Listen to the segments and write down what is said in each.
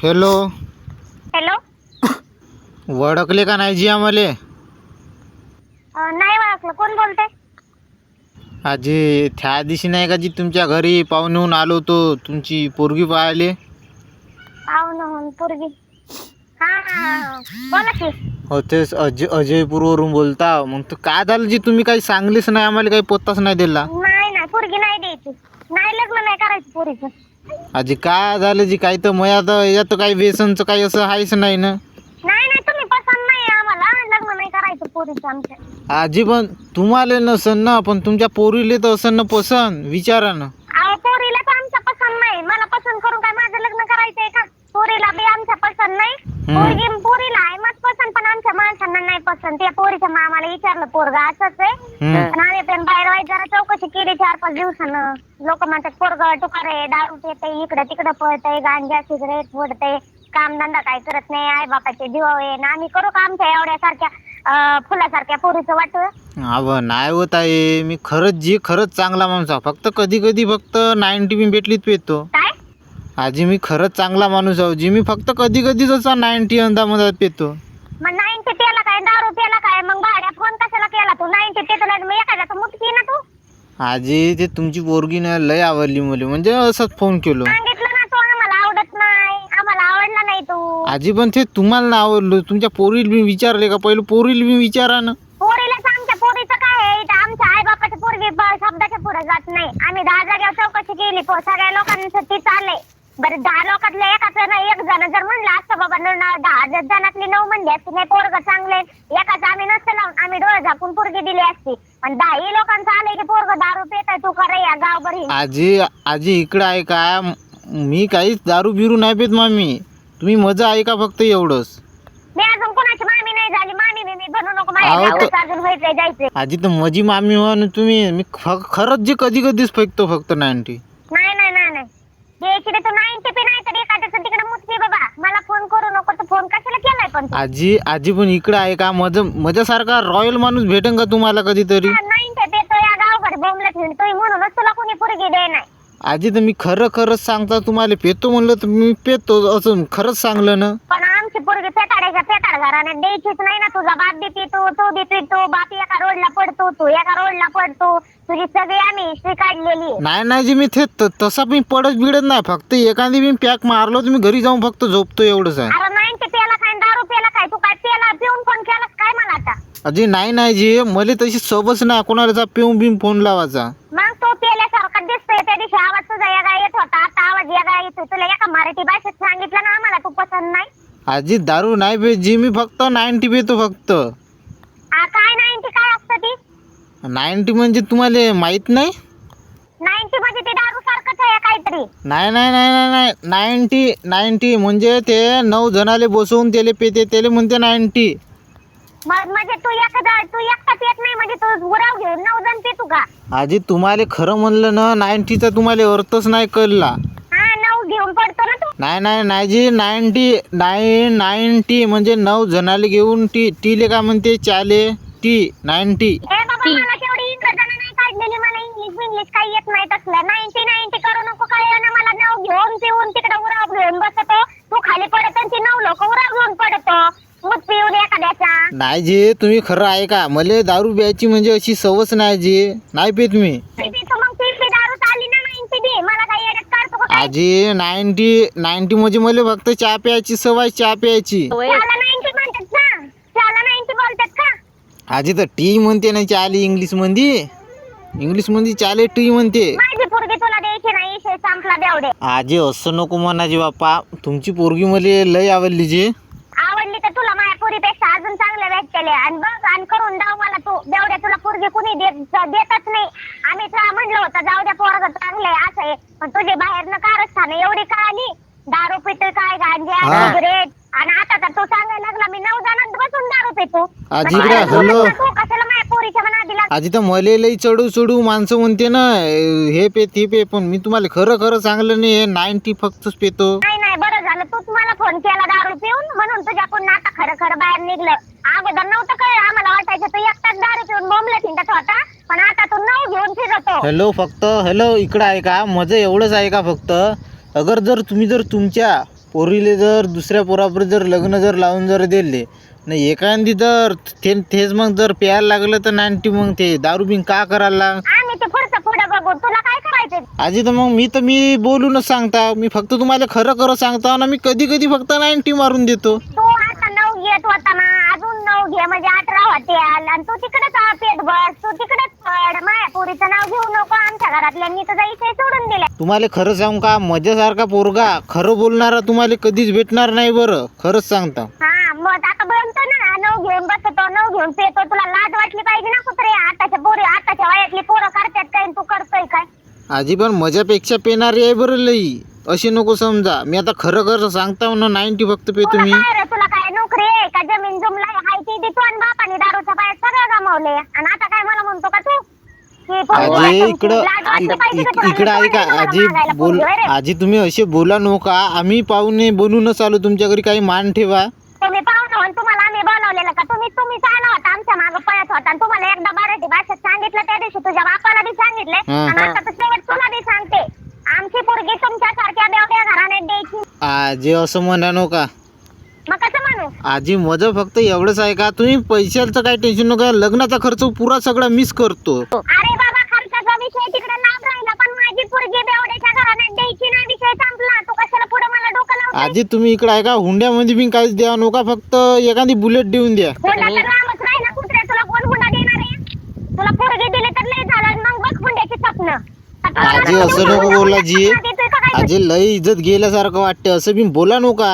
Hello. Hello. ओळखले का नाही जी आम्हाला अं, नाही ओळखलं कोण बोलते आजी त्या दिवशी नाही का जी तुमच्या घरी पाहुणेहून आलो होतो तुमची पोरगी पाहिले? पाहुणं होऊन पोरगी. हा. बोला की. तेच अजय अजयपूरवरून बोलता. मग तर काय झालं जी तुम्ही काही सांगलीच नाही आम्हाला काही पत्ताच नाही दिला? नाही नाही पोरगी नाही द्यायची. नाही लग्न नाही करायचं पोरीचं. आजी काय झालं जी? काही तर मग आता यात काही व्यसनचं काही असं आहेच नाही ना. नाही नाही तुम्ही पसंत नाही आम्हाला. लग्न नाही करायचं पोरीचं आमच्या. आजी पण तुम्हाला नसन ना पण तुमच्या पोरीले तर असन ना पसंत. विचारा ना. अहो पोरीला तर आमच्या पसंत नाही. मला पसंत करून काय माझं लग्न करायचंय का? पोरीला बी आमच्या पसंत नाही. पोरगी पोरीला आहे मग पसंत पण आमच्या माणसांना नाही पसंत. त्या पोरीच्या मामाला विचारलं पोरगा असंच आहे? हम्म. पण आम्ही पण बाहेर वाईट जरा चौकशी केली चार पाच दिवसानं. लोक म्हणतात पोरग टुकार दारू पिते इकडं तिकडं पळतय गांजा सिगरेट फोडतय कामधंदा काय करत नाही आई बापाचे जीव आहे ना आम्ही करू का आमच्या एवढ्यासारख्या अं, फुलासारख्या पोरीचं वाटू अव नाही होत आहे मी खरंच जी खरंच चांगला माणूस आहे. फक्त कधी कधी फक्त नाईन्टी मी भेटलीच पेतो काय? आजी मी खरंच चांगला माणूस आहो जी मी फक्त कधी कधी जसा नाईन्टी अंदामध्ये पेतो. मग नाईन्टी पेला काय दारू पेला काय? मग भाड्या फोन कशाला केला तू? नाईन्टी पेतो नाही मग एखाद्याचं मुटकी ना तू? आजी ते तुमची पोरगी ना लय आवडली मुली. म्हणजे असंच फोन केलो. सांगितलं ना तू आम्हाला आवडत नाही. आम्हाला आवडला नाही तू. आजी पण ते तुम्हाला नाही आवडलं. तुमच्या पोरीला मी विचारले का? पहिलं पोरीला मी विचारा ना. पोरीला आमच्या पोरीचं काय आहे? इथं आमच्या आई बापाच्या पोरगी ब- शब्दाच्या पुढे जात नाही. आम्ही दहा जागेवर चौकशी केली. पो सगळ्या लोकांचं ती चाललंय बरं दहा लोकातल्या एकाच ना एक जण. जर म्हणलं असतं बाबा न- न- दहा ज- जणातली नऊ म्हणली असती नाही पोरग चांगले एकाच आम्ही नसतं लावून आम्ही डोळे झाकून पोरगी दिली असती. पण दहाही लोकांचं आलंय की पोरग दारू पेताय तू करे या गावभरी. आजी आजी इकडं आहे का? म- काहीच दारू बिरू नाही पेत मामी. तुम्ही मजा आहे का फक्त एवढंच? मी अजून कोणाची मामी नाही झाली. मामी मी बनू नको माझ्या अहो, अजून व्हायचंय जायचंय. आजी तर मजी मामी हो ना तुम्ही. मी ख- खरंच जे कधी कधीच फेकतो फक्त नाईन्टी. तर नाही ते बी नाही तर एखाद्याचं तिकडे बाबा. मला फोन करू नको तर फोन कशाला केलाय पण तू? आजी आजी पण इकडं आहे का? मज मजासारखा रॉयल माणूस भेटेन का तुम्हाला कधीतरी? हा, नाही ते या फिरतोय म्हणूनच तुला कोणी पोरगी दे नाही. आजी तर मी खरं खरंच सांगता तुम्हाला पेतो म्हणलं तर मी पेतो असं खरंच सांगलं ना. पण आमची पोरगी पेटाडायच्या पेटाड घराने द्यायचीच नाही ना तुझा बाप बी पितो तू बी पितो बाप एका रोडला पडतो तू एका रोडला पडतो तुझी सगळी आम्ही हिस्ट्री काढलेली आहे. नाही नाही जी मी ते त- तसा मी पडत बिडत नाही फक्त एखादी मी पॅक मारलो तर मी घरी जाऊन फक्त झोपतो एवढंच आहे. अरे नाही ते पेला काय दारू पेला काय तू काय पेला पिऊन फोन केलास काय मला आता? अजी नाही नाही जी मला तशी सबच नाही कोणाला पिऊन बिऊन फोन लावायचा. मग तो पेल्यासारखा दिसतोय त्या दिवशी आवाज तुझा येगा येत होता आता आवाज येगा येतोय तुला एका मराठी भाषेत सांगितलं ना आम्हाला तू पसंत नाही आजी दारू नाही पे जी मी फक्त नाईन्टी पेतो फक्त. आ, काय नाईन्टी काय असतं ती? नाईन्टी म्हणजे तुम्हाला माहीत नाही? नाईन्टी म्हणजे ते दारू सारखंच आहे काहीतरी. नाही नाही नाही नाही नाही. नाईन्टी नाईन्टी म्हणजे ते नऊ जणाले बसवून त्याले पेते त्याले म्हणते नाईन्टी. मग म्हणजे तू एखादा तू एकटाच येत नाही म्हणजे तू उराव घेऊन नऊ जण पितू का? आजी तुम्हाला खरं म्हणलं ना नाईन्टीचा तुम्हाला अर्थच नाही कळला हा नऊ घेऊन पडतो ना तू नाही नाही नाही जी नाईन्टी नाईन नाईन्टी म्हणजे नऊ जणाले घेऊन टी टीले का म्हणते? चाले टी नाईन्टी. ए बाबा मला तेवढी इंग्रजानं नाही काढलेली मला इंग्लिश इंग्लिश काही येत नाही तसलं. नाईन्टी नाईन्टी करू नको काय ना मला. नऊ घेऊन पिऊन तिकडे उराव घेऊन बसतो. तू खाली पडत आणि ती नऊ लोक उराव घेऊन पडतो. मूत पिऊन एखाद्याचा. नाही जी तुम्ही खरं आहे का मला दारू प्यायची म्हणजे अशी सवच नाही जी. नाही पेत मी पितो मग ती बी दारू चालली ना नाईन्टी बी मला काही येण्यात काढतो का काय आजी नाईन्टी नाईन्टी म्हणजे मला फक्त चहा प्यायची सवय चहा प्यायची. त्याला नाईन्टी म्हणतात ना. त्याला नाईन्टी बोलतात का? आजी तर टी म्हणते ना चाली इंग्लिशमध्ये इंग्लिशमध्ये चाले टी म्हणते. माझी पोरगी तुला द्यायची नाही विषय संपला बेवडे आजी असं नको म्हणाजी बाप्पा. तुमची पोरगी मला लय आवडली जी. आवडली तर तुला माझ्या पोरीपेक्षा अजून चांगल्या भेटले आणि बघ आणि करून दाव मला तू. बेवड्या तुला पोरगी कुणी देत देतच नाही. आम्ही तुला म्हणलं होतं जाऊ द्या पोरग चांगले असं आहे. पण तुझे बाहेरनं कारस्थान एवढी का आली दारू पितोय काय गांजा हा. सिगरेट. आणि आता तर तू सांगायला लागला मी नऊ जणांत बसून दारू पितो. हॅलो. बोलत ना तू कशाला माझ्या पोरीच्या दिला? आजी तर मले लई चढू चढू माणसं म्हणते ना हे पे ते पे पण मी तुम्हाला खरं खरं सांगलं नाही हे नाईन्टी फक्तच पेतो. नाही झालं तूच मला फोन केला दारू पिऊन? म्हणून तुझ्याकडून आता खरं खरं बाहेर निघलं अगोदर नव्हतं कळलं आम्हाला वाटायचं तू एकटाच दारू पिऊन बोंबलं थिंडत होता पण आता तू नऊ घेऊन फिरतो. हॅलो फक्त हॅलो इकडं आहे का? माझं एवढंच आहे का फक्त? अगर जर तुम्ही जर तुमच्या पोरीले जर दुसऱ्या पोराबरोबर जर लग्न जर लावून जर दिले नाही एखादी जर ते तेच मग जर प्यायला लागलं तर नाईन्टी मग ते दारू बिन का करायला आम्ही ते पुढचं पुढं बघू. तुला काय करायचं? आजी तर मग मी तर मी बोलूनच सांगता मी फक्त तुम्हाला खरं खरं सांगता ना मी कधी कधी फक्त नाईन्टी मारून देतो. तू आता नऊ घेत होता ना अजून नऊ घे म्हणजे अठरा होते. आणि तू तिकडेच पेट तू तिकडेच पड. माया पोरीचं नाव घेऊ नको आमच्या घरातल्यांनी तुझा इथे सोडून दिलाय तुम्हाला खरं सांगू का मजासारखा पोरगा खरं बोलणारा तुम्हाला कधीच भेटणार नाही बरं खरंच सांगता. हा मग आता बनतो ना नऊ घेऊन बसतो नऊ घेऊन पेतो. तुला लाज वाटली पाहिजे ना कुत्रे आताच्या पोरी आताच्या वयातली पोरं करतात काय आणि तू करतोय काय? आजी पण मजापेक्षा पेणारी आहे बरं लई. अशी नको समजा. मी आता खरं खरं सांगता ना नाईन्टी फक्त पेतो तुला मी काय रे तुला काय नोकरी आहे का? जमीन जुमलाय हाय ती देतो आणि बापाने दारूचा पाय सगळं गमावले आणि आता काय मला म्हणतो का तू? ही पोरगी आजी आहे. इकडं लाज वाटली इक- पाहिजे का इक- तुला? इकडं ऐका तुला आजी मागायला बोल पोरगी होय रे? आजी तुम्ही असे बोला नका. आम्ही पाहुणे बनूनच आलो. तुमच्या घरी काही मान ठेवा. तुम्ही आम्ही बनवलेलं का? तुम्ही तुम्ही चालला होता आमच्या मागं पळत होता. आणि तुम्हाला एकदा मराठी भाषेत सांगितलं त्या दिवशी. तुझ्या बापाला बी सांगितले. हा. आणि आता तर शेवट तुला बी सांगते. आमची पोरगी तुमच्यासारख्या बेवड्या घराण्यात द्यायची. आजी असं म्हणा नका. मग कसं म्हणू? आजी मजा फक्त एवढंच आहे का? तुम्ही पैशाचं काही टेन्शन नका. लग्नाचा खर्च पुरा सगळा मिस करतो. अरे बाबा खर्चाचा विषय तिकडे लांब राहिला पण माझी पोरगी बेवड्याच्या घराण्यात द्यायची ना विषय संपला तू कशाला पुढे मला डोकं लावतो आजी तुम्ही इकडे आहे का हुंड्यामध्ये बी काहीच द्या नका फक्त एखादी बुलेट देऊन द्या. कुत्र्या तुला कोण हुंडा देणार आहे? तुला पोरगी दिली तर लय झालं आणि मग बघ हुंड्याची स्वप्न. आता आजी मला असं नको बोला जी हुंडा देतोय का काय? आजी लय इज्जत गेल्यासारखं वाटते असं बी बोला नका.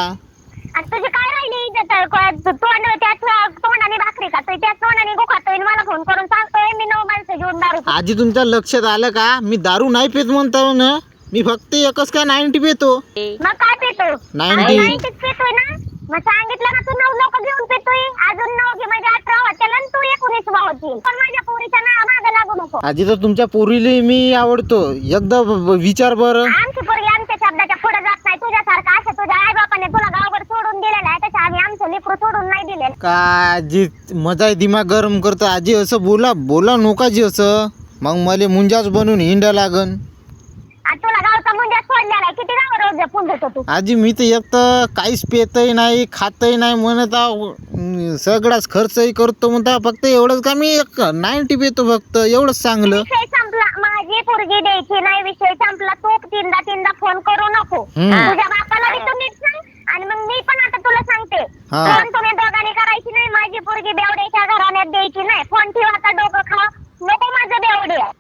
आणि तुझी काय राहिली इज्जत? क- तोंड त्याच तोंडाने भाकरी खातोय त्याच तोंडाने गो खातोय आणि मला फोन करून सांगतोय मी नऊ माणसं घेऊन दारू पितो. आजी तुमच्या लक्षात आलं का? मी दारू नाही पेत म्हणतो ना. मी फक्त एकच काय नाईन्टी पेतो. मग काय पितो Ninety. नाईन्टीच पितोय ना? मग सांगितलं ना तू नऊ लोक घेऊन पितोय. अजून नऊ घे म्हणजे अठरा होतील आणि तू एकोणीस होतील पण माझ्या पोरीच्या ना मागं लागू नको. आजी तर तुमच्या पोरीले मी आवडतो. एकदा ब- ब- विचार बरं. आमची पोरगी आमच्या शब्दाच्या पुढे जात नाही. तुझ्यासारखं असं तुझ्या आई बापाने तुला गावभर सोडून दिलेलं आहे. तसं आम्ही आमचं लेकरू सोडून नाही दिलेलं. का आजी मजा दिमाग गरम करतो. आजी असं बोला बोला नका जी असं. मग मला मुंजाच बनून हिंडा लागन. तुला गावचा मुंजा किती गाव रोज पुंजतो तू. आजी मी तर एक तर काहीच पेतही नाही खातही नाही म्हणत आहो. अं, सगळाच खर्चही करतो म्हणता फक्त एवढंच का मी एक नाईन्टी पेतो फक्त एवढंच चांगलं विषय संपला. माझी पोरगी द्यायची नाही विषय संपला. तू तीनदा तीनदा फोन करू नको. हम्म. तुझ्या बापाला बी तू नीट सांग. आणि मग मी पण आता तुला सांगते. हा. फोन तुम्ही दोघांनी करायची नाही. माझी पोरगी बेवड्याच्या घराण्यात द्यायची नाही. फोन ठेवा आता डोकं खा नको माझं बेवडे.